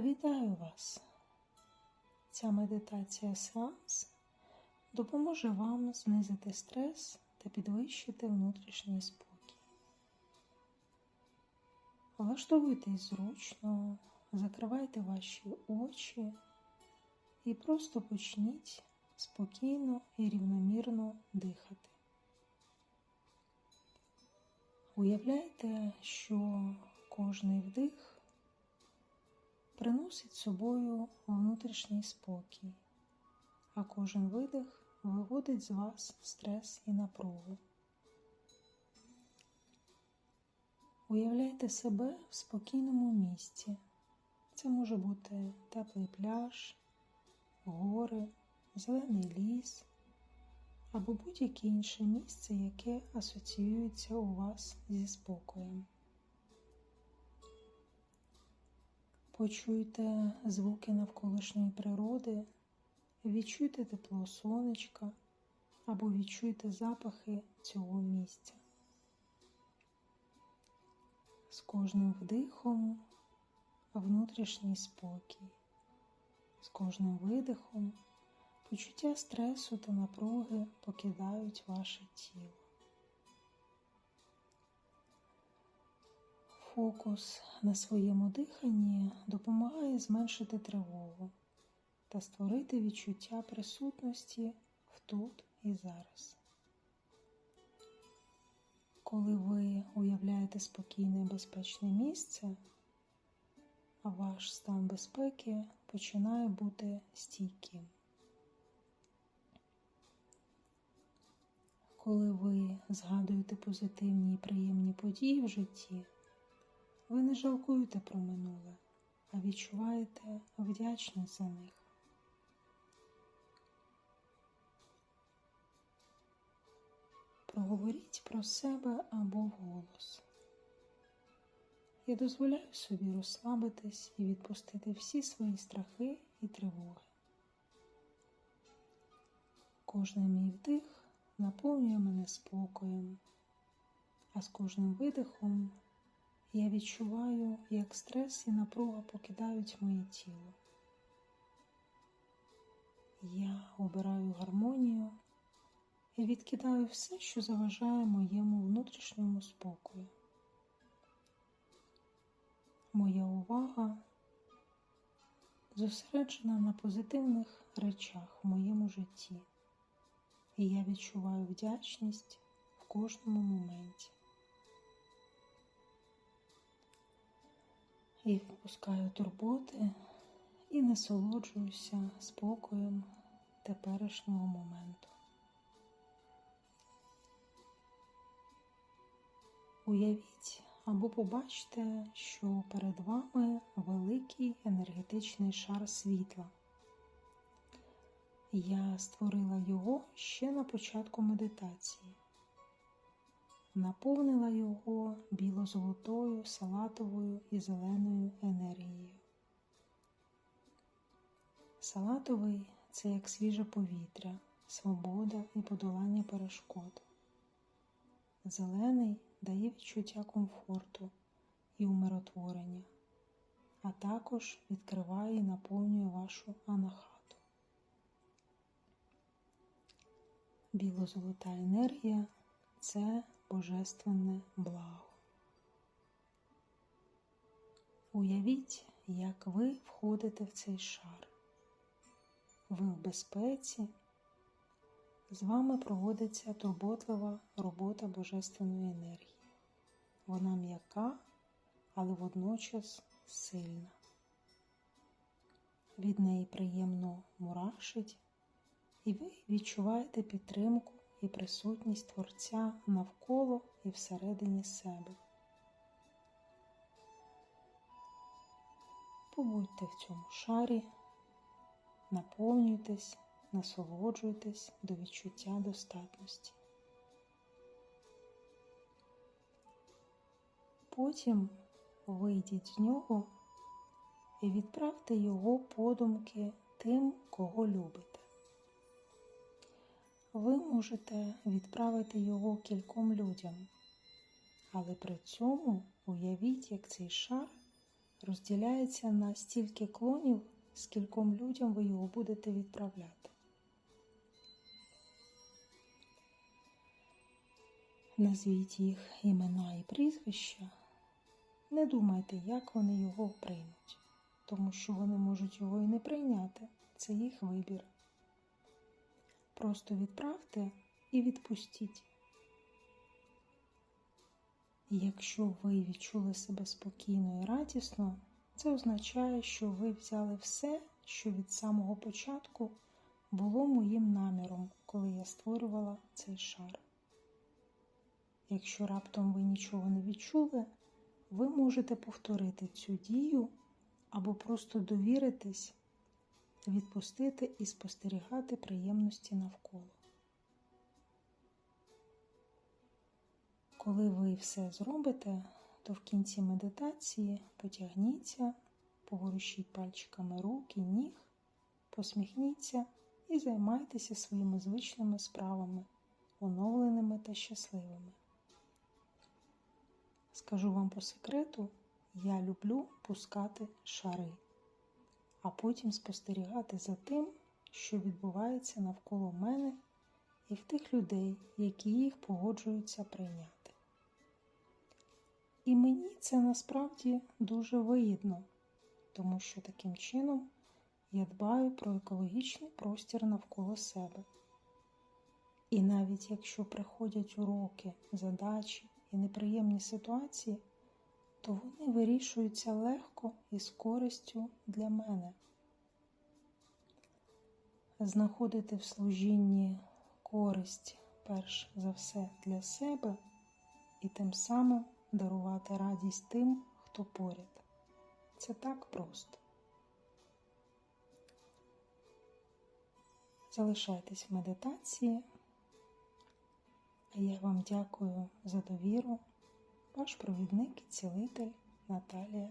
Вітаю вас! Ця медитація сеанс допоможе вам знизити стрес та підвищити внутрішній спокій. Влаштовуйтесь зручно, закривайте ваші очі і просто почніть спокійно і рівномірно дихати. Уявляйте, що кожний вдих приносить собою внутрішній спокій, а кожен видих виводить з вас стрес і напругу. Уявляйте себе в спокійному місці. Це може бути теплий пляж, гори, зелений ліс або будь-яке інше місце, яке асоціюється у вас зі спокоєм. Почуйте звуки навколишньої природи, відчуйте тепло сонечка або відчуйте запахи цього місця. З кожним вдихом внутрішній спокій, з кожним видихом почуття стресу та напруги покидають ваше тіло. Фокус на своєму диханні допомагає зменшити тривогу та створити відчуття присутності в тут і зараз. Коли ви уявляєте спокійне і безпечне місце, ваш стан безпеки починає бути стійким. Коли ви згадуєте позитивні і приємні події в житті, ви не жалкуєте про минуле, а відчуваєте вдячність за них. Проговоріть про себе або вголос. Я дозволяю собі розслабитись і відпустити всі свої страхи і тривоги. Кожний мій вдих наповнює мене спокоєм, а з кожним видихом я відчуваю, як стрес і напруга покидають моє тіло. Я обираю гармонію і відкидаю все, що заважає моєму внутрішньому спокою. Моя увага зосереджена на позитивних речах в моєму житті, і я відчуваю вдячність в кожному моменті. І впускаю турботи і насолоджуюся спокоєм теперішнього моменту. Уявіть або побачте, що перед вами великий енергетичний шар світла. Я створила його ще на початку медитації наповнила його біло-золотою, салатовою і зеленою енергією. Салатовий це як свіже повітря, свобода і подолання перешкод. Зелений дає відчуття комфорту і умиротворення, а також відкриває і наповнює вашу анахату. Біло-золота енергія це божественне благо. Уявіть, як ви входите в цей шар. Ви в безпеці, з вами проводиться турботлива робота Божественної енергії. Вона м'яка, але водночас сильна. Від неї приємно мурашить, і ви відчуваєте підтримку і присутність Творця навколо і всередині себе. Побудьте в цьому шарі, наповнюйтесь, насолоджуйтесь до відчуття достатності. Потім вийдіть з нього і відправте його подумки тим, кого любите ви можете відправити його кільком людям, але при цьому уявіть, як цей шар розділяється на стільки клонів, скільком людям ви його будете відправляти. Назвіть їх імена і прізвища. Не думайте, як вони його приймуть, тому що вони можуть його і не прийняти. Це їх вибір. Просто відправте і відпустіть. Якщо ви відчули себе спокійно і радісно, це означає, що ви взяли все, що від самого початку було моїм наміром, коли я створювала цей шар. Якщо раптом ви нічого не відчули, ви можете повторити цю дію або просто довіритись, відпустити і спостерігати приємності навколо. Коли ви все зробите, то в кінці медитації потягніться, поворушіть пальчиками рук і ніг, посміхніться і займайтеся своїми звичними справами, оновленими та щасливими. Скажу вам по секрету, я люблю пускати шари, а потім спостерігати за тим, що відбувається навколо мене і в тих людей, які їх погоджуються прийняти. І мені це насправді дуже вигідно, тому що таким чином я дбаю про екологічний простір навколо себе. І навіть якщо приходять уроки, задачі і неприємні ситуації, то вони вирішуються легко і з користю для мене. Знаходити в служінні користь перш за все для себе і тим самим дарувати радість тим, хто поряд. Це так просто. Залишайтесь в медитації. А я вам дякую за довіру. Ваш провідник і цілитель Наталія